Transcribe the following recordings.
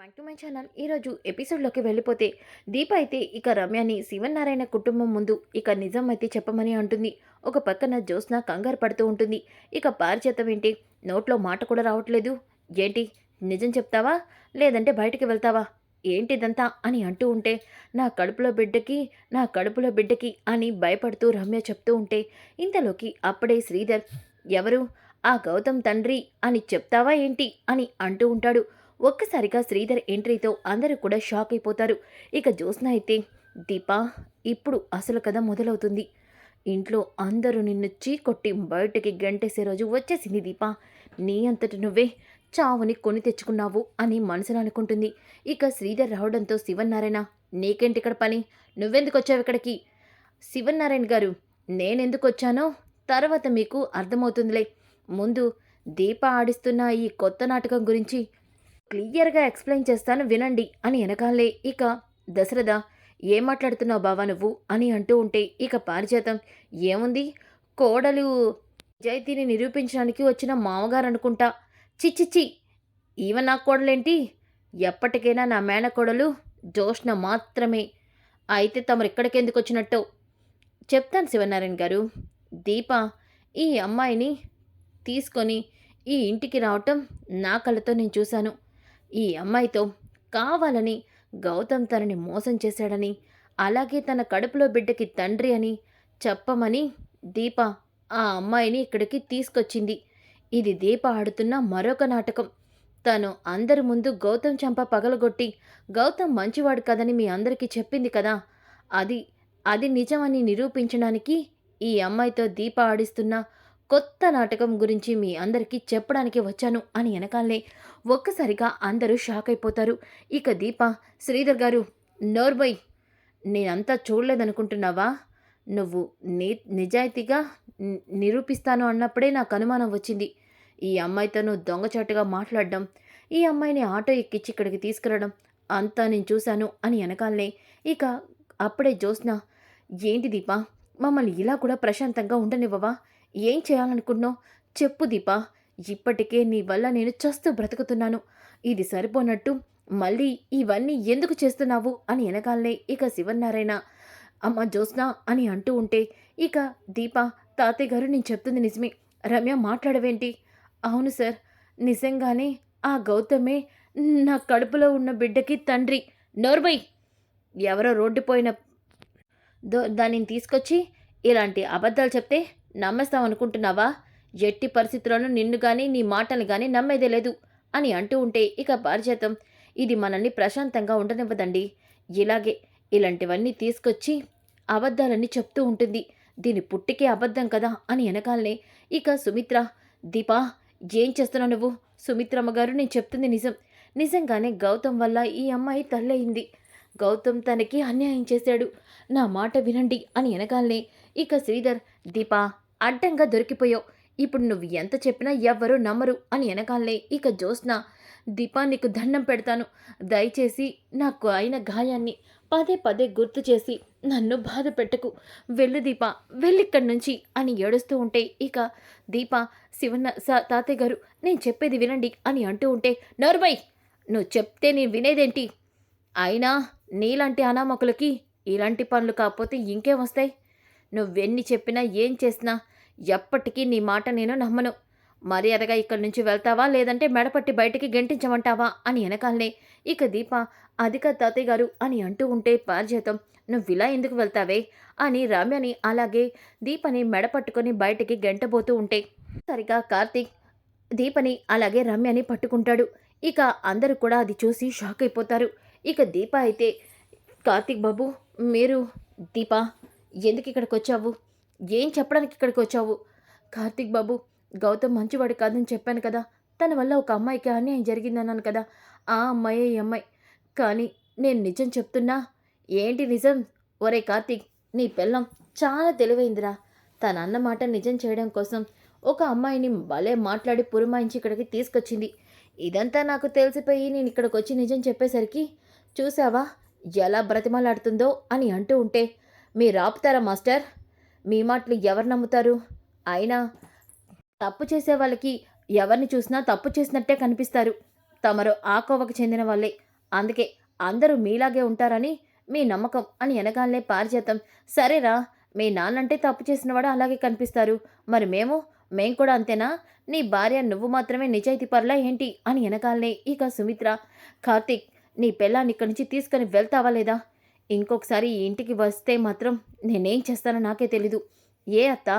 Back to my channel ఈరోజు ఎపిసోడ్లోకి వెళ్ళిపోతే దీప అయితే ఇక రమ్యని శివనారాయణ కుటుంబం ముందు ఇక నిజం అయితే చెప్పమని అంటుంది. ఒక పక్కన జ్యోత్స్న కంగారు పడుతూ ఉంటుంది. ఇక పారిచేతం ఏంటి? నోట్లో మాట కూడా రావట్లేదు. ఏంటి? నిజం చెప్తావా? లేదంటే బయటికి వెళ్తావా? ఏంటిదంతా అని అంటూ ఉంటే నా కడుపులో బిడ్డకి నా కడుపులో బిడ్డకి అని భయపడుతూ రమ్య చెప్తూ ఉంటే ఇంతలోకి అప్పుడే శ్రీధర్ ఎవరు? ఆ గౌతమ్ తండ్రి అని చెప్తావా ఏంటి? అని అంటూ ఉంటాడు. ఒక్కసారిగా శ్రీధర్ ఎంట్రీతో అందరూ కూడా షాక్ అయిపోతారు. ఇక జ్యోత్స్న అయితే దీపా ఇప్పుడు అసలు కథ మొదలవుతుంది. ఇంట్లో అందరూ నిన్ను చీకొట్టి బయటకి గంటేసే రోజు వచ్చేసింది దీపా. నీ అంతటి నువ్వే చావుని కొని తెచ్చుకున్నావు అని మనసులో అనుకుంటుంది. ఇక శ్రీధర్ రావడంతో శివన్నారాయణ నీకేంటి ఇక్కడ పని? నువ్వెందుకు వచ్చావు ఇక్కడికి? శివన్నారాయణ గారు నేనెందుకు వచ్చానో తర్వాత మీకు అర్థమవుతుందిలే. ముందు దీప ఆడిస్తున్న ఈ కొత్త నాటకం గురించి క్లియర్గా ఎక్స్ప్లెయిన్ చేస్తాను వినండి అని వెనకాలే ఇక దశరథ ఏం మాట్లాడుతున్నావు బావా నువ్వు? అని అంటూ ఉంటే ఇక పారిజాతం ఏముంది? కోడలు నిజాయితీని నిరూపించడానికి వచ్చిన మామగారు అనుకుంటా. చిచ్చిచ్చి ఈవెన్ నా కోడలేంటి? ఎప్పటికైనా నా మేనకోడలు జోష్ణ మాత్రమే. అయితే తమరు ఇక్కడికెందుకు వచ్చినట్టు? చెప్తాను శివనారాయణ గారు. దీప ఈ అమ్మాయిని తీసుకొని ఈ ఇంటికి రావటం నా కళ్ళతో నేను చూశాను. ఈ అమ్మాయితో కావాలని గౌతమ్ తనని మోసం చేశాడని అలాగే తన కడుపులో బిడ్డకి తండ్రి అని చెప్పమని దీప ఆ అమ్మాయిని ఇక్కడికి తీసుకొచ్చింది. ఇది దీప ఆడుతున్న మరొక నాటకం. తను అందరి ముందు గౌతమ్ చంప పగలగొట్టి గౌతమ్ మంచివాడు కదని మీ అందరికీ చెప్పింది కదా? అది అది నిజమని నిరూపించడానికి ఈ అమ్మాయితో దీప ఆడిస్తున్న కొత్త నాటకం గురించి మీ అందరికీ చెప్పడానికి వచ్చాను అని వెనకాలనే ఒక్కసారిగా అందరూ షాక్ అయిపోతారు. ఇక దీప శ్రీధర్ గారు నోర్బై నేనంతా చూడలేదనుకుంటున్నావా? నువ్వు నీ నిజాయితీగా నిరూపిస్తాను అన్నప్పుడే నాకు అనుమానం వచ్చింది. ఈ అమ్మాయితో నువ్వు దొంగచాటుగా మాట్లాడడం ఈ అమ్మాయిని ఆటో ఎక్కించి ఇక్కడికి తీసుకురావడం అంతా నేను చూశాను అని వెనకాలనే ఇక అప్పుడే జ్యోత్స్న ఏంటి దీప మమ్మల్ని ఇలా కూడా ప్రశాంతంగా ఉండనివ్వవా? ఏం చేయాలనుకున్నావు? చెప్పు దీపా. ఇప్పటికే నీ వల్ల నేను చస్తూ బ్రతుకుతున్నాను. ఇది సరిపోనట్టు మళ్ళీ ఇవన్నీ ఎందుకు చేస్తున్నావు? అని వెనకాలనే ఇక శివన్నారాయణ. అమ్మ జ్యోత్స్న అని అంటూ ఉంటే ఇక దీప తాతయ్య గారు నేను చెప్తుంది నిజమే. రమ్య మాట్లాడవేంటి? అవును సార్. నిజంగానే ఆ గౌతమే నా కడుపులో ఉన్న బిడ్డకి తండ్రి. నోర్బై ఎవరో రోడ్డు పోయిన దో దానిని తీసుకొచ్చి ఇలాంటి అబద్ధాలు చెప్తే నమ్మేస్తాం అనుకుంటున్నావా? ఎట్టి పరిస్థితుల్లోనూ నిన్ను కానీ నీ మాటలు కానీ నమ్మేదే లేదు అని అంటూ ఉంటే ఇక పారిజాతం. ఇది మనల్ని ప్రశాంతంగా ఉండనివ్వదండి. ఇలాగే ఇలాంటివన్నీ తీసుకొచ్చి అబద్ధాలన్నీ చెప్తూ ఉంటుంది. దీని పుట్టికే అబద్ధం కదా అని వెనకాలనే ఇక సుమిత్ర దీపా ఏం చేస్తున్నావు నువ్వు? సుమిత్రమ్మ గారు నేను చెప్తుంది నిజం. నిజంగానే గౌతమ్ వల్ల ఈ అమ్మాయి తల్లయింది. గౌతమ్ తనకి అన్యాయం చేశాడు. నా మాట వినండి అని వెనకాలనే ఇక శ్రీధర్ దీపా అడ్డంగా దొరికిపోయావు. ఇప్పుడు నువ్వు ఎంత చెప్పినా ఎవ్వరూ నమ్మరు అని వెనకాలనే ఇక జ్యోత్స్న దీపా నీకు దండం పెడతాను. దయచేసి నాకు అయిన గాయాన్ని పదే పదే గుర్తు చేసి నన్ను బాధ పెట్టకు. వెళ్ళు దీప వెళ్ళిక్కడి నుంచి అని ఏడుస్తూ ఉంటే ఇక దీప శివన్న తాతయ్య గారు నేను చెప్పేది వినండి అని అంటూ ఉంటే నర్వై నువ్వు చెప్తే నేను వినేదేంటి? అయినా నీలాంటి అనామకులకి ఇలాంటి పనులు కాకపోతే ఇంకేం వస్తాయి? నువ్వెన్ని చెప్పినా ఏం చేసినా ఎప్పటికీ నీ మాట నేను నమ్మను. మర్యాదగా ఇక్కడి నుంచి వెళ్తావా? లేదంటే మెడపట్టి బయటికి గెంటించమంటావా? అని వెనకాలనే ఇక దీప అధిక తాతయ్య గారు అని అంటూ ఉంటే పారిజాతం నువ్వు ఇలా ఎందుకు వెళ్తావే? అని రమ్యని అలాగే దీపని మెడపట్టుకొని బయటికి గెంటబోతూ ఉంటే సరిగా కార్తీక్ దీపని అలాగే రమ్యని పట్టుకుంటాడు. ఇక అందరూ కూడా అది చూసి షాక్ అయిపోతారు. ఇక దీప అయితే కార్తీక్ బాబు మీరు దీప ఎందుకు ఇక్కడికి వచ్చావు ఏం చెప్పడానికి ఇక్కడికి వచ్చావు కార్తీక్ బాబు గౌతమ్ మంచివాడు కాదని చెప్పాను కదా. తన వల్ల ఒక అమ్మాయికి అన్యాయం జరిగిందన్నాను కదా. ఆ అమ్మాయే ఈ అమ్మాయి. కానీ నేను నిజం చెప్తున్నా ఏంటి నిజం? ఒరే కార్తీక్ నీ పిల్లం చాలా తెలివైందిరా. తన అన్నమాట నిజం చేయడం కోసం ఒక అమ్మాయిని భలే మాట్లాడి పురమాయించి ఇక్కడికి తీసుకొచ్చింది. ఇదంతా నాకు తెలిసిపోయి నేను ఇక్కడికి వచ్చి నిజం చెప్పేసరికి చూసావా ఎలా బ్రతిమలాడుతుందో అని అంటూ ఉంటే మీరు ఆపుతారా మాస్టర్? మీ మాటలు ఎవరు నమ్ముతారు? అయినా తప్పు చేసే వాళ్ళకి ఎవరిని చూసినా తప్పు చేసినట్టే కనిపిస్తారు. తమరు ఆ కోవకు చెందిన వాళ్ళే. అందుకే అందరూ మీలాగే ఉంటారని మీ నమ్మకం అని వెనకాలనే పారిజాతం. సరేరా మీ నాన్నంటే తప్పు చేసినవాడు అలాగే కనిపిస్తారు. మరి మేము మేం కూడా అంతేనా? నీ భార్య నువ్వు మాత్రమే నిజాయితీ పర్లా ఏంటి అని వెనకాలనే ఇక సుమిత్ర. కార్తీక్ నీ పెళ్ళాన్ని ఇక్కడి నుంచి తీసుకొని వెళ్తావా లేదా? ఇంకొకసారి ఈ ఇంటికి వస్తే మాత్రం నేనేం చేస్తానో నాకే తెలీదు. ఏ అత్త?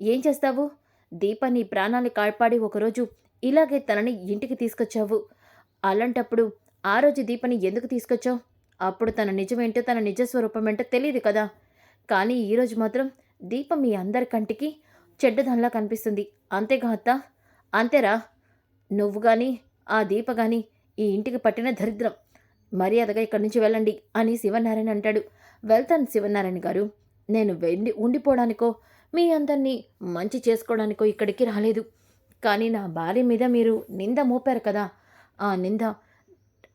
ఏం చేస్తావు? దీప నీ ప్రాణాన్ని కాపాడి ఒకరోజు ఇలాగే తనని ఇంటికి తీసుకొచ్చావు. అలాంటప్పుడు ఆ రోజు దీపని ఎందుకు తీసుకొచ్చావు? అప్పుడు తన నిజమేంటో తన నిజ స్వరూపం ఏంటో తెలియదు కదా. కానీ ఈరోజు మాత్రం దీప మీ అందరి కంటికి చెడ్డదనలా కనిపిస్తుంది. అంతేగా అత్త? అంతేరా? నువ్వు కానీ ఆ దీప కానీ ఈ ఇంటికి పట్టిన దరిద్రం. మర్యాదగా ఇక్కడి నుంచి వెళ్ళండి అని శివనారాయణ అంటాడు. వెళ్తాను శివనారాయణ గారు. నేను వెళ్ళి ఉండిపోవడానికో మీ అందరినీ మంచి చేసుకోవడానికో ఇక్కడికి రాలేదు. కానీ నా భార్య మీద మీరు నింద మోపారు కదా. ఆ నింద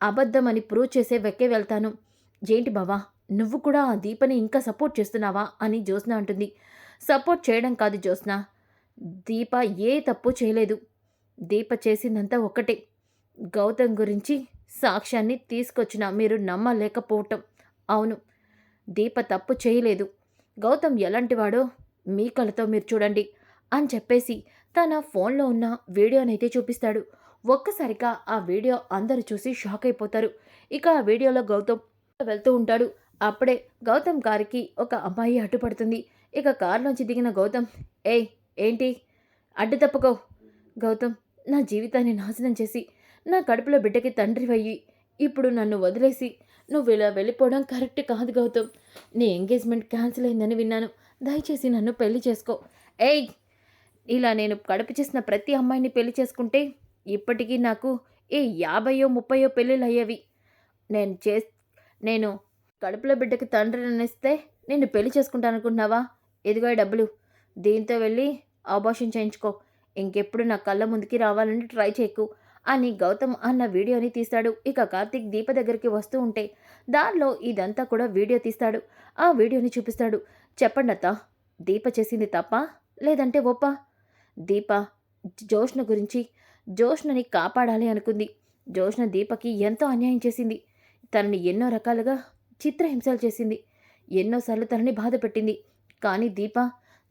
అబద్ధమని ప్రూవ్ చేసే వెక్కే వెళ్తాను. ఏంటి బావా నువ్వు కూడా ఆ దీపని ఇంకా సపోర్ట్ చేస్తున్నావా అని జ్యోత్స్న అంటుంది. సపోర్ట్ చేయడం కాదు జ్యోత్స్న. దీప ఏ తప్పు చేయలేదు. దీప చేసిందంతా ఒక్కటే. గౌతమ్ గురించి సాక్ష్యాన్ని తీసుకొచ్చిన మీరు నమ్మలేకపోవటం. అవును దీప తప్పు చేయలేదు. గౌతమ్ ఎలాంటివాడో మీ కళతో మీరు చూడండి అని చెప్పేసి తన ఫోన్లో ఉన్న వీడియోనైతే చూపిస్తాడు. ఒక్కసారిగా ఆ వీడియో అందరూ చూసి షాక్ అయిపోతారు. ఇక ఆ వీడియోలో గౌతమ్ వెళ్తూ ఉంటాడు. అప్పుడే గౌతమ్ కారుకి ఒక అమ్మాయి అడ్డుపడుతుంది. ఇక కారులోంచి దిగిన గౌతమ్ ఏయ్ ఏంటి? అడ్డు తప్పుకో. గౌతమ్ నా జీవితాన్ని నాశనం చేసి నా కడుపులో బిడ్డకి తండ్రి అయ్యి ఇప్పుడు నన్ను వదిలేసి నువ్వు ఇలా వెళ్ళిపోవడం కరెక్ట్ కాదు గౌతమ్. నీ ఎంగేజ్మెంట్ క్యాన్సిల్ అయిందని విన్నాను. దయచేసి నన్ను పెళ్ళి చేసుకో. ఏయ్! ఇలా నేను కడుపు చేసిన ప్రతి అమ్మాయిని పెళ్ళి చేసుకుంటే ఇప్పటికీ నాకు ఏ యాభయో ముప్పయో పెళ్ళిళ్ళు అయ్యేవి. నేను చే నేను కడుపులో బిడ్డకి తండ్రి అనిస్తే నేను పెళ్ళి చేసుకుంటాను అనుకుంటున్నావా ఇదిగో డబ్బులు. దీంతో వెళ్ళి ఆబాషన్ చేయించుకో. ఇంకెప్పుడు నా కళ్ళ ముందుకి రావాలని ట్రై చేయకు. అని గౌతమ్ అన్న వీడియోని తీస్తాడు. ఇక కార్తీక్ దీప దగ్గరికి వస్తూ ఉంటే దానిలో ఇదంతా కూడా వీడియో తీస్తాడు. ఆ వీడియోని చూపిస్తాడు. చెప్పండి అత్త దీప చేసింది తప్ప? లేదంటే ఒప్ప? దీప జోష్న గురించి జోష్నని కాపాడాలి అనుకుంది. జోష్న దీపకి ఎంతో అన్యాయం చేసింది. తనని ఎన్నో రకాలుగా చిత్రహింసలు చేసింది. ఎన్నోసార్లు తనని బాధ పెట్టింది. కానీ దీప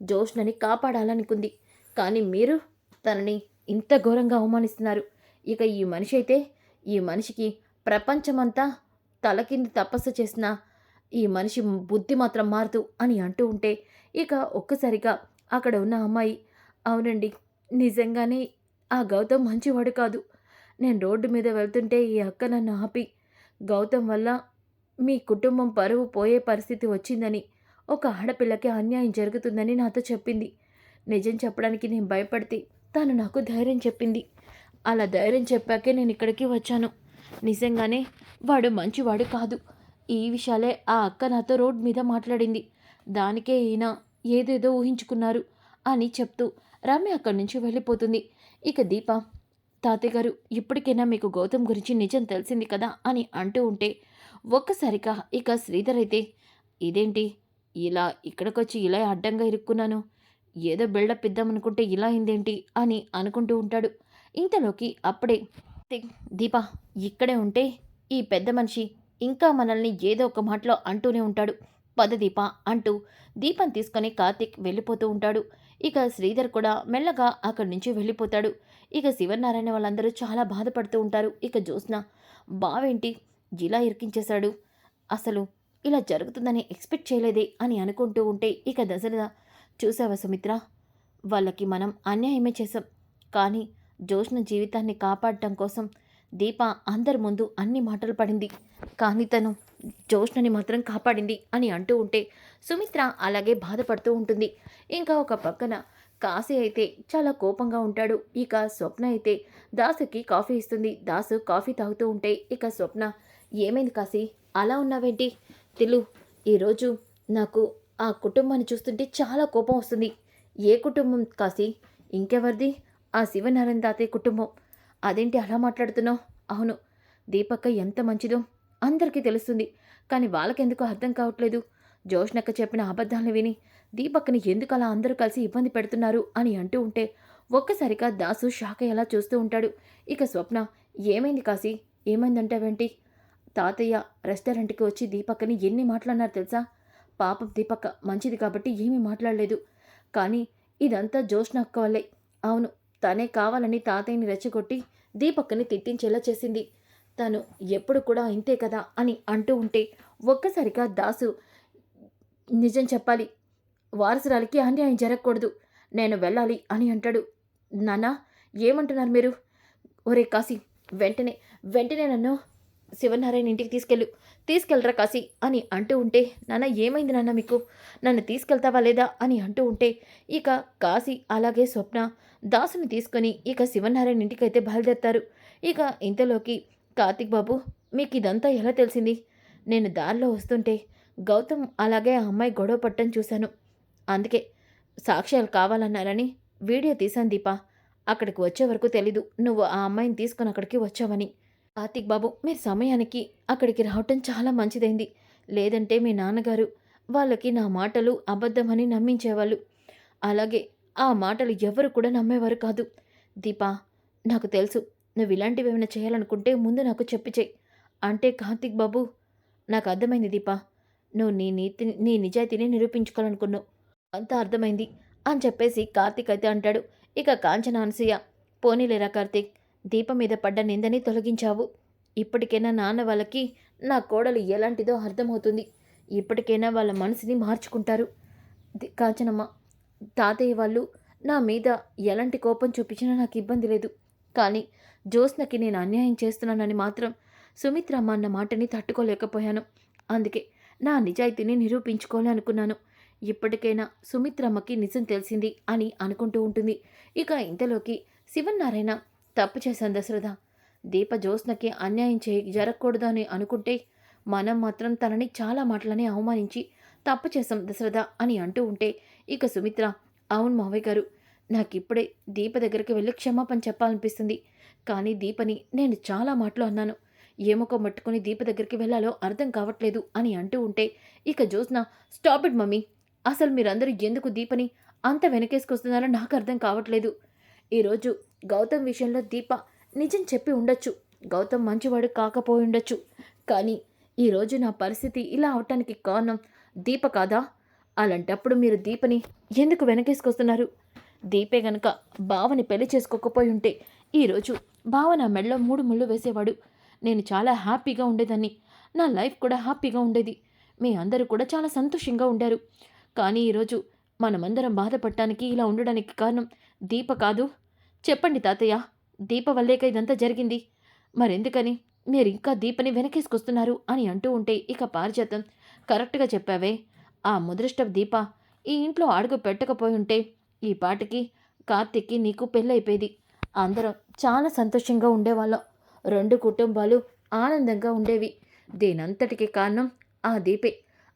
జోష్నని కాపాడాలనుకుంది. కానీ మీరు తనని ఇంత ఘోరంగా అవమానిస్తున్నారు. ఇక ఈ మనిషి అయితే ఈ మనిషికి ప్రపంచమంతా తలకింది తపస్సు చేసిన ఈ మనిషి బుద్ధి మాత్రం మారదు అని అంటూ ఉంటే ఇక ఒక్కసారిగా అక్కడ ఉన్న అమ్మాయి అవునండి నిజంగానే ఆ గౌతమ్ మంచివాడు కాదు. నేను రోడ్డు మీద వెళ్తుంటే ఈ అక్క నన్ను ఆపి గౌతమ్ వల్ల మీ కుటుంబం పరువు పోయే పరిస్థితి వచ్చిందని ఒక ఆడపిల్లకి అన్యాయం జరుగుతుందని నాతో చెప్పింది. నిజం చెప్పడానికి నేను భయపడితే తను నాకు ధైర్యం చెప్పింది. అలా ధైర్యం చెప్పాకే నేను ఇక్కడికి వచ్చాను. నిజంగానే వాడు మంచివాడు కాదు. ఈ విషయాలే ఆ అక్క నాతో రోడ్ మీద మాట్లాడింది. దానికే ఈయన ఏదేదో ఊహించుకున్నారు అని చెప్తూ రమ్య అక్కడి నుంచి వెళ్ళిపోతుంది. ఇక దీప తాతయ్య గారు ఇప్పటికైనా మీకు గౌతమ్ గురించి నిజం తెలిసింది కదా అని అంటూ ఉంటే ఒక్కసారిగా ఇక శ్రీధర్ అయితే ఇదేంటి? ఇలా ఇక్కడికొచ్చి ఇలా అడ్డంగా ఇరుక్కున్నాను. ఏదో బిల్డప్ ఇద్దామనుకుంటే ఇలా అయిందేంటి అని అనుకుంటూ ఉంటాడు. ఇంతలోకి అప్పుడే "తి- దీప ఇక్కడే ఉంటే ఈ పెద్ద మనిషి ఇంకా మనల్ని ఏదో ఒక మాటలో అంటూనే ఉంటాడు. పద దీప అంటూ దీపం తీసుకొని కార్తీక్ వెళ్ళిపోతూ ఉంటాడు. ఇక శ్రీధర్ కూడా మెల్లగా అక్కడి నుంచి వెళ్ళిపోతాడు. ఇక శివనారాయణ వాళ్ళందరూ చాలా బాధపడుతూ ఉంటారు. ఇక జ్యోత్స్న బావేంటి? ఇలా ఇరికించేశాడు. అసలు ఇలా జరుగుతుందని ఎక్స్పెక్ట్ చేయలేదే అని అనుకుంటూ ఉంటే ఇక దశరథ చూసావా సుమిత్ర వాళ్ళకి మనం అన్యాయమే చేసాం కానీ జోష్న జీవితాన్ని కాపాడటం కోసం దీప అందరి ముందు అన్ని మాటలు పడింది. కానీ తను జోష్నని మాత్రం కాపాడింది అని అంటూ ఉంటే సుమిత్ర అలాగే బాధపడుతూ ఉంటుంది. ఇంకా ఒక పక్కన కాశీ అయితే చాలా కోపంగా ఉంటాడు. ఇక స్వప్న అయితే దాసుకి కాఫీ ఇస్తుంది. దాసు కాఫీ తాగుతూ ఉంటే ఇక స్వప్న ఏమైంది కాశీ? అలా ఉన్నావేంటి? తిలు ఈరోజు నాకు ఆ కుటుంబాన్ని చూస్తుంటే చాలా కోపం వస్తుంది. ఏ కుటుంబం కాశీ? ఇంకెవరిది? ఆ శివనారాయణ తాతయ్య కుటుంబం. అదేంటి అలా మాట్లాడుతున్నావు? అవును దీపక్క ఎంత మంచిదో అందరికీ తెలుస్తుంది కానీ వాళ్ళకెందుకు అర్థం కావట్లేదు. జోష్నక్క చెప్పిన అబద్ధాలను విని దీపక్కని ఎందుకు అలా అందరూ కలిసి ఇబ్బంది పెడుతున్నారు అని అంటూ ఉంటే ఒక్కసారిగా దాసు షాక్ అయ్యేలా చూస్తూ ఉంటాడు. ఇక స్వప్న ఏమైంది కాశీ? ఏమైందంటావేంటి? తాతయ్య రెస్టారెంట్కి వచ్చి దీపక్కని ఎన్ని మాట్లాడినారు తెలుసా? పాపం దీపక్క మంచిది కాబట్టి ఏమీ మాట్లాడలేదు. కానీ ఇదంతా జోష్నక్క వల్లే. అవును తనే కావాలని తాతయ్యని రెచ్చగొట్టి దీపక్కని తిట్టించేలా చేసింది. తను ఎప్పుడు కూడా ఇంతే కదా అని అంటూ ఉంటే ఒక్కసారిగా దాసు నిజం చెప్పాలి. వారసురాలికి అన్యాయం జరగకూడదు. నేను వెళ్ళాలి అని అంటాడు. నాన్న ఏమంటున్నారు మీరు? ఒరే కాశీ వెంటనే వెంటనే నన్ను శివనారాయణ ఇంటికి తీసుకెళ్ళు. తీసుకెళ్ళరా కాశీ? అని అంటూ ఉంటే నాన్న ఏమైంది నాన్న మీకు? నన్ను తీసుకెళ్తావా లేదా? అని అంటూ ఉంటే ఇక కాశీ అలాగే స్వప్న దాసుని తీసుకొని ఇక శివనారాయణ ఇంటికైతే బయలుదేరతారు. ఇక ఇంతలోకి కార్తిక్ బాబు మీకు ఇదంతా ఎలా తెలిసింది? నేను దారిలో వస్తుంటే గౌతమ్ అలాగే ఆ అమ్మాయి గొడవ పట్టడం చూశాను. అందుకే సాక్ష్యాలు కావాలన్నారని వీడియో తీశాను దీపా. అక్కడికి వచ్చే వరకు తెలీదు. నువ్వు ఆ అమ్మాయిని తీసుకుని అక్కడికి వచ్చావని. కార్తిక్ బాబు మీరు సమయానికి అక్కడికి రావటం చాలా మంచిదైంది. లేదంటే మీ నాన్నగారు వాళ్ళకి నా మాటలు అబద్ధమని నమ్మించేవాళ్ళు. అలాగే ఆ మాటలు ఎవరు కూడా నమ్మేవారు కాదు. దీపా నాకు తెలుసు నువ్వు ఇలాంటివి ఏమైనా చేయాలనుకుంటే ముందు నాకు చెప్పి అంటే కార్తిక్ బాబు నాకు అర్థమైంది దీపా. నువ్వు నీ నీతి నీ నిజాయితీని నిరూపించుకోవాలనుకున్నావు. అంతా అర్థమైంది అని చెప్పేసి కార్తిక్ అయితే అంటాడు. ఇక కాంచన అనసూయ పోనీలేరా కార్తీక్? దీపం మీద పడ్డ నిందని తొలగించావు. ఇప్పటికైనా నాన్న వాళ్ళకి నా కోడలు ఎలాంటిదో అర్థమవుతుంది. ఇప్పటికైనా వాళ్ళ మనసుని మార్చుకుంటారు. కాంచనమ్మ తాతయ్య వాళ్ళు నా మీద ఎలాంటి కోపం చూపించినా నాకు ఇబ్బంది లేదు. కానీ జ్యోత్స్నకి నేను అన్యాయం చేస్తున్నానని మాత్రం సుమిత్రమ్మ అన్న మాటని తట్టుకోలేకపోయాను. అందుకే నా నిజాయితీని నిరూపించుకోవాలనుకున్నాను ఇప్పటికైనా సుమిత్రమ్మకి నిజం తెలిసింది అని అనుకుంటూ ఉంటుంది. ఇక ఇంతలోకి శివన్నారాయణ తప్పు చేశాను దశరథ. దీప జ్యోత్స్నకి అన్యాయం చేయి జరగకూడదు అని అనుకుంటే మనం మాత్రం తనని చాలా మాటలని అవమానించి తప్పు చేశాం దశరథ అని అంటూ ఉంటే ఇక సుమిత్ర అవును మావయ్య గారు నాకిప్పుడే దీప దగ్గరికి వెళ్ళి క్షమాపణ చెప్పాలనిపిస్తుంది. కానీ దీపని నేను చాలా మాటలు అన్నాను. ఏమొక మట్టుకుని దీప దగ్గరికి వెళ్ళాలో అర్థం కావట్లేదు అని అంటూ ఉంటే ఇక జ్యోత్స్న స్టాప్ ఇట్ మమ్మీ! అసలు మీరందరూ ఎందుకు దీపని అంత వెనకేసుకొస్తున్నారో నాకు అర్థం కావట్లేదు. ఈరోజు గౌతమ్ విషయంలో దీప నిజం చెప్పి ఉండొచ్చు. గౌతమ్ మంచివాడు కాకపోయి ఉండొచ్చు. కానీ ఈరోజు నా పరిస్థితి ఇలా అవటానికి కారణం దీప కాదా? అలాంటప్పుడు మీరు దీపని ఎందుకు వెనకేసుకొస్తున్నారు? దీపే గనక బావని పెళ్ళి చేసుకోకపోయి ఉంటే ఈరోజు బావ నా మెడలో మూడు ముళ్ళు వేసేవాడు. నేను చాలా హ్యాపీగా ఉండేదాన్ని. నా లైఫ్ కూడా హ్యాపీగా ఉండేది. మీ అందరూ కూడా చాలా సంతోషంగా ఉండారు. కానీ ఈరోజు మనమందరం బాధపడటానికి ఇలా ఉండడానికి కారణం దీప కాదు. చెప్పండి తాతయ్య దీప వల్లేక ఇదంతా జరిగింది. మరెందుకని మీరు ఇంకా దీపని వెనకేసుకొస్తున్నారు అని అంటూ ఉంటే ఇక పారిజాతం. కరెక్ట్గా చెప్పావే. ఆ ముదృష్టం దీప ఈ ఇంట్లో అడుగు పెట్టకపోయి ఉంటే ఈ పాటికి కార్తిక్కి నీకు పెళ్ళైపోయేది అందరం చాలా సంతోషంగా ఉండేవాళ్ళం. రెండు కుటుంబాలు ఆనందంగా ఉండేవి. దీనంతటికి కారణం ఆ దీపే.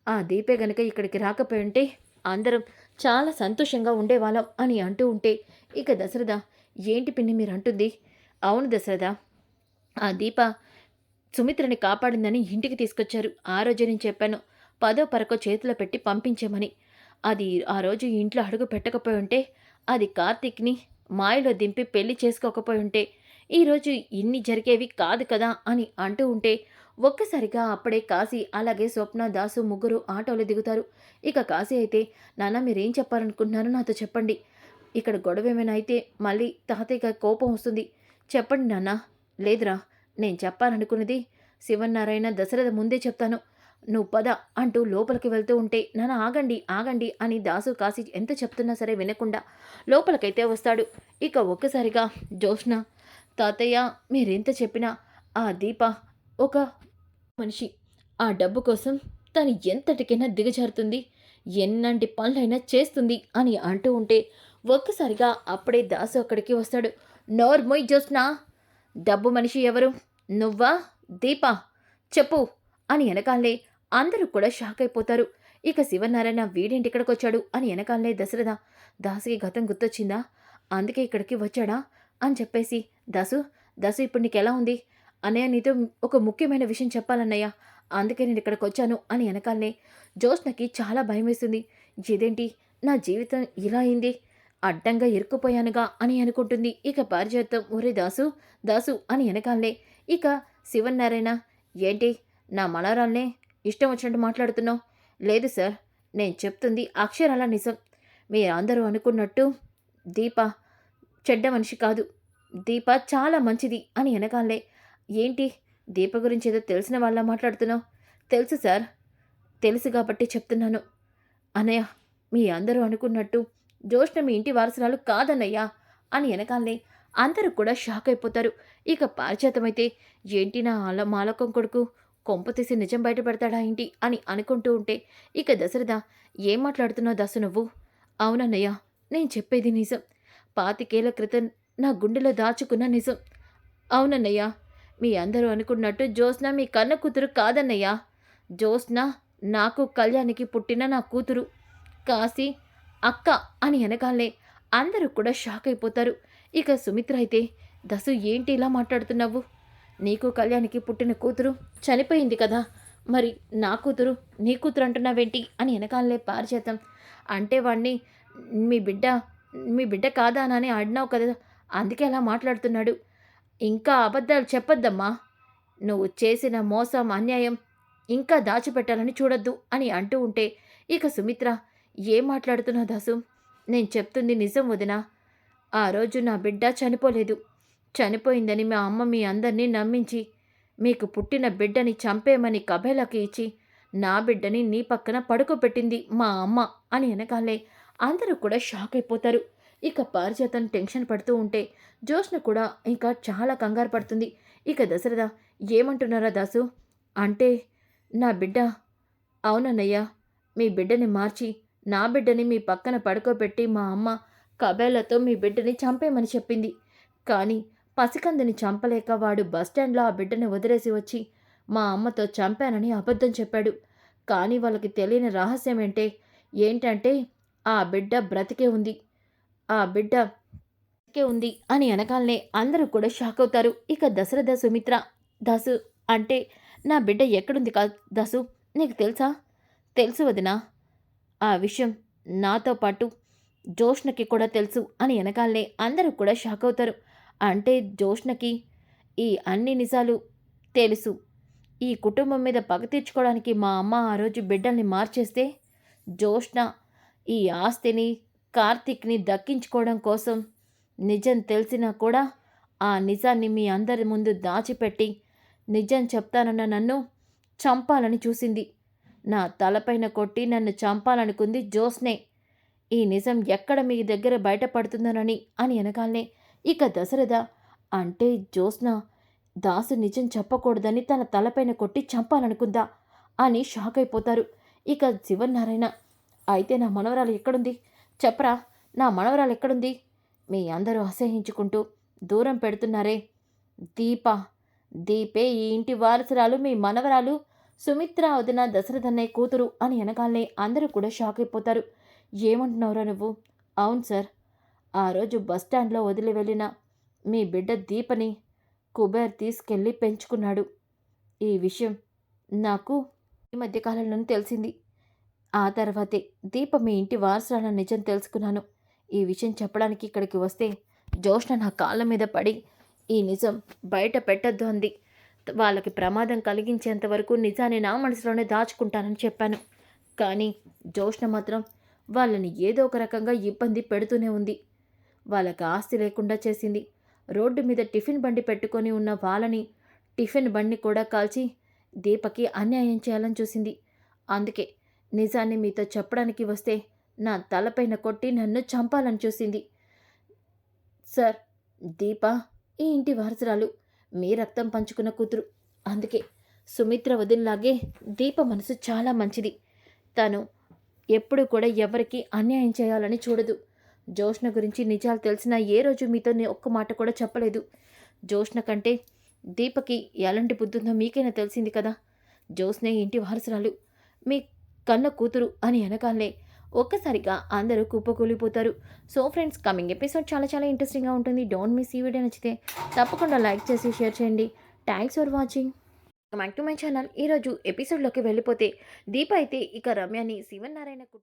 ఆ దీపే గనక ఇక్కడికి రాకపోయి ఉంటే అందరం చాలా సంతోషంగా ఉండేవాళ్ళం అని అంటూ ఉంటే ఇక దశరథ ఏంటి పిన్ని మీరు అంటుంది. అవును దశరథ. ఆ దీప సుమిత్రని కాపాడిందని ఇంటికి తీసుకొచ్చారు. ఆ రోజు నేను చెప్పాను. పదో పరకో చేతిలో పెట్టి పంపించమని. అది ఆ రోజు ఇంట్లో అడుగు పెట్టకపోయి ఉంటే అది కార్తీక్ని మాయలో దింపి పెళ్ళి చేసుకోకపోయి ఉంటే ఈరోజు ఇన్ని జరిగేవి కాదు కదా అని అంటూ ఉంటే ఒక్కసారిగా అప్పుడే కాశీ అలాగే స్వప్న దాసు ముగ్గురు ఆటోలో దిగుతారు. ఇక కాశీ అయితే నాన్న మీరేం చెప్పాలనుకుంటున్నారో నాతో చెప్పండి. ఇక్కడ గొడవ ఏమైనా అయితే మళ్ళీ తాతయ్య కోపం వస్తుంది. చెప్పండి నాన్న. లేదురా నేను చెప్పాలనుకున్నది శివనారాయణ దశరథ ముందే చెప్తాను. నువ్వు పద అంటూ లోపలికి వెళ్తూ ఉంటే నాన్న ఆగండి ఆగండి అని దాసు కాశీ ఎంత చెప్తున్నా సరే వినకుండా లోపలికైతే వస్తాడు. ఇక ఒక్కసారిగా జోష్ణ తాతయ్య మీరెంత చెప్పినా ఆ దీప ఒక మనిషి. ఆ డబ్బు కోసం తను ఎంతటికైనా దిగజారుతుంది. ఎన్నంటి పనులైనా చేస్తుంది అని అంటూ ఉంటే ఒక్కసారిగా అప్పుడే దాసు అక్కడికి వస్తాడు. నోర్మోయ్ జోస్నా డబ్బు మనిషి ఎవరు? నువ్వా? దీపా? చెప్పు అని వెనకాలే అందరూ కూడా షాక్ అయిపోతారు. ఇక శివనారాయణ వీడేంటి ఇక్కడికి వచ్చాడు అని వెనకాలే దశరథ దాసుకి గతం గుర్తొచ్చిందా? అందుకే ఇక్కడికి వచ్చాడా? అని చెప్పేసి దాసు దాసు ఇప్పుడు నీకు ఎలా ఉంది? అన్నయ్య నీతో ఒక ముఖ్యమైన విషయం చెప్పాలన్నయ్య. అందుకే నేను ఇక్కడికి వచ్చాను అని వెనకాలనే జోష్నకి చాలా భయం వేస్తుంది ఇదేంటి? నా జీవితం ఇలా అయింది? అడ్డంగా ఇరుక్కుపోయానుగా అని అనుకుంటుంది. ఇక పారిజాతం ఒరే దాసు దాసు అని వెనకాలనే. ఇక శివన్నారాయణ ఏంటి నా మనవరాల్నే ఇష్టం వచ్చినట్టు మాట్లాడుతున్నావు? లేదు సార్ నేను చెప్తుంది అక్షరాల నిజం. మీరందరూ అనుకున్నట్టు దీప చెడ్డ మనిషి కాదు. దీప చాలా మంచిది అని వెనకాలే ఏంటి దీప గురించి ఏదో తెలిసిన వాళ్ళ మాట్లాడుతున్నావు? తెలుసు సార్ తెలుసు కాబట్టి చెప్తున్నాను. అనయ్య మీ అందరూ అనుకున్నట్టు జోష్న మీ ఇంటి వారసురాలు కాదన్నయ్యా అని వెనకాలనే అందరూ కూడా షాక్ అయిపోతారు. ఇక పారిచేతమైతే ఏంటి నా అల మాలకం కొడుకు? కొంప తీసి నిజం బయటపెడతాడా ఏంటి అని అనుకుంటూ ఉంటే ఇక దశరథ ఏం మాట్లాడుతున్నావు దశ నువ్వు? అవునన్నయ్య నేను చెప్పేది నిజం. పాతికేళ్ళ క్రితం నా గుండెలో దాచుకున్న నిజం. అవునన్నయ్య మీ అందరూ అనుకున్నట్టు జ్యోత్స్న మీ కన్న కూతురు కాదన్నయ్య. జ్యోత్స్న నాకు కళ్యాణికి పుట్టిన నా కూతురు. కాసి అక్క అని వెనకాలే అందరూ కూడా షాక్ అయిపోతారు. ఇక సుమిత్ర అయితే దసు ఏంటి ఇలా మాట్లాడుతున్నావు? నీకు కళ్యాణికి పుట్టిన కూతురు చనిపోయింది కదా. మరి నా కూతురు నీ కూతురు అంటున్నావేంటి? అని వెనకాలే పారిచేతం అంటే వాణ్ణి మీ బిడ్డ మీ బిడ్డ కాదా అని ఆడినావు కదా. అందుకే అలా మాట్లాడుతున్నాడు. ఇంకా అబద్ధాలు చెప్పొద్దమ్మా. నువ్వు చేసిన మోసం అన్యాయం ఇంకా దాచిపెట్టాలని చూడొద్దు అని అంటూ ఉంటే ఇక సుమిత్ర ఏం మాట్లాడుతున్నావు దాసు? నేను చెప్తుంది నిజం వదినా. ఆ రోజు నా బిడ్డ చనిపోలేదు. చనిపోయిందని మా అమ్మ మీ అందరినీ నమ్మించి మీకు పుట్టిన బిడ్డని చంపేమని కబేలాకి ఇచ్చి నా బిడ్డని నీ పక్కన పడుకోబెట్టింది మా అమ్మ అని వెనకాలే అందరూ కూడా షాక్ అయిపోతారు. ఇక పారిజాతం టెన్షన్ పడుతూ ఉంటే జోష్న కూడా ఇంకా చాలా కంగారు పడుతుంది. ఇక దశరథ ఏమంటున్నారా దాసు? అంటే నా బిడ్డ అవునన్నయ్య మీ బిడ్డని మార్చి నా బిడ్డని మీ పక్కన పడుకోబెట్టి మా అమ్మ కబేలతో మీ బిడ్డని చంపేమని చెప్పింది. కానీ పసికందుని చంపలేక వాడు బస్టాండ్లో ఆ బిడ్డని వదిలేసి వచ్చి మా అమ్మతో చంపానని అబద్ధం చెప్పాడు. కానీ వాళ్ళకి తెలియని రహస్యం ఏంటే ఏంటంటే ఆ బిడ్డ బ్రతికే ఉంది. ఆ బిడ్డ బ్రతికే ఉంది అని వెనకాలనే అందరూ కూడా షాక్ అవుతారు. ఇక దశరథ సుమిత్ర దాసు అంటే నా బిడ్డ ఎక్కడుంది కా? దాసు నీకు తెలుసా? తెలుసు వదినా. ఆ విషయం నాతో పాటు జోష్నకి కూడా తెలుసు అని వెనకాలనే అందరూ కూడా షాక్ అవుతారు. అంటే జోష్నకి ఈ అన్ని నిజాలు తెలుసు. ఈ కుటుంబం మీద పగ తీర్చుకోవడానికి మా అమ్మ ఆ రోజు బిడ్డల్ని మార్చేస్తే జోష్న ఈ ఆస్తిని కార్తీక్ని దక్కించుకోవడం కోసం నిజం తెలిసినా కూడా ఆ నిజాన్ని మీ అందరి ముందు దాచిపెట్టి నిజం చెప్తానన్న నన్ను చంపాలని చూసింది. నా తలపైన కొట్టి నన్ను చంపాలనుకుంది జోస్నే. ఈ నిజం ఎక్కడ మీ దగ్గర బయటపడుతుందోనని అని వెనకాలనే ఇక దశరథ అంటే జోస్న దాసు నిజం చెప్పకూడదని తన తలపైన కొట్టి చంపాలనుకుందా అని షాక్ అయిపోతారు ఇక శివనారాయణ అయితే నా మనవరాలు ఎక్కడుంది? చెప్పరా నా మనవరాలు ఎక్కడుంది? మీ అందరూ అసహించుకుంటూ దూరం పెడుతున్నారే. దీప దీపే ఈ ఇంటి వారసురాలు మీ మనవరాలు సుమిత్ర వదిన దశరథన్నయ్య కూతురు అని వెనకాలనే అందరూ కూడా షాక్ అయిపోతారు. ఏమంటున్నావురా నువ్వు? అవును సార్. ఆ రోజు బస్టాండ్లో వదిలి వెళ్ళిన మీ బిడ్డ దీపని కుబేర్ తీసుకెళ్ళి పెంచుకున్నాడు. ఈ విషయం నాకు ఈ మధ్యకాలంలోనే తెలిసింది. ఆ తర్వాతే దీప మీ ఇంటి వారసురాల నిజం తెలుసుకున్నాను. ఈ విషయం చెప్పడానికి ఇక్కడికి వస్తే జోష్న నా కాళ్ళ మీద పడి ఈ నిజం బయట పెట్టద్దు అంది. వాళ్ళకి ప్రమాదం కలిగించేంత వరకు నిజాన్ని నా మనసులోనే దాచుకుంటానని చెప్పాను. కానీ జోష్ణ మాత్రం వాళ్ళని ఏదో ఒక రకంగా ఇబ్బంది పెడుతూనే ఉంది. వాళ్ళకి ఆస్తి లేకుండా చేసింది. రోడ్డు మీద టిఫిన్ బండి పెట్టుకొని ఉన్న వాళ్ళని టిఫిన్ బండి కూడా కాల్చి దీపకి అన్యాయం చేయాలని చూసింది. అందుకే నిజాన్ని మీతో చెప్పడానికి వస్తే నా తలపైన కొట్టి నన్ను చంపాలని చూసింది. సార్ దీప ఈ ఇంటి వారసురాలు మీ రక్తం పంచుకున్న కూతురు. అందుకే సుమిత్ర వదినలాగే దీప మనసు చాలా మంచిది. తను ఎప్పుడు కూడా ఎవరికి అన్యాయం చేయాలని చూడదు. జోష్న గురించి నిజాలు తెలిసినా ఏ రోజు మీతో ఒక్క మాట కూడా చెప్పలేదు. జోష్ణ కంటే దీపకి ఎలాంటి బుద్ధుందో మీకైనా తెలిసింది కదా. జోష్నే ఇంటి వారసురాలు. మీ కన్న కూతురు అని అనగానే ఒక్కసారిగా అందరూ కుప్పకూలిపోతారు. సో ఫ్రెండ్స్ కమింగ్ ఎపిసోడ్ చాలా చాలా ఇంట్రెస్టింగ్గా ఉంటుంది. డోంట్ మిస్ ఈ వీడియో నచ్చితే తప్పకుండా లైక్ చేసి షేర్ చేయండి. Thanks for watching. Back to my channel. ఈరోజు ఎపిసోడ్లోకి వెళ్ళిపోతే దీప అయితే ఇక రమ్యని శివనారాయణ కు-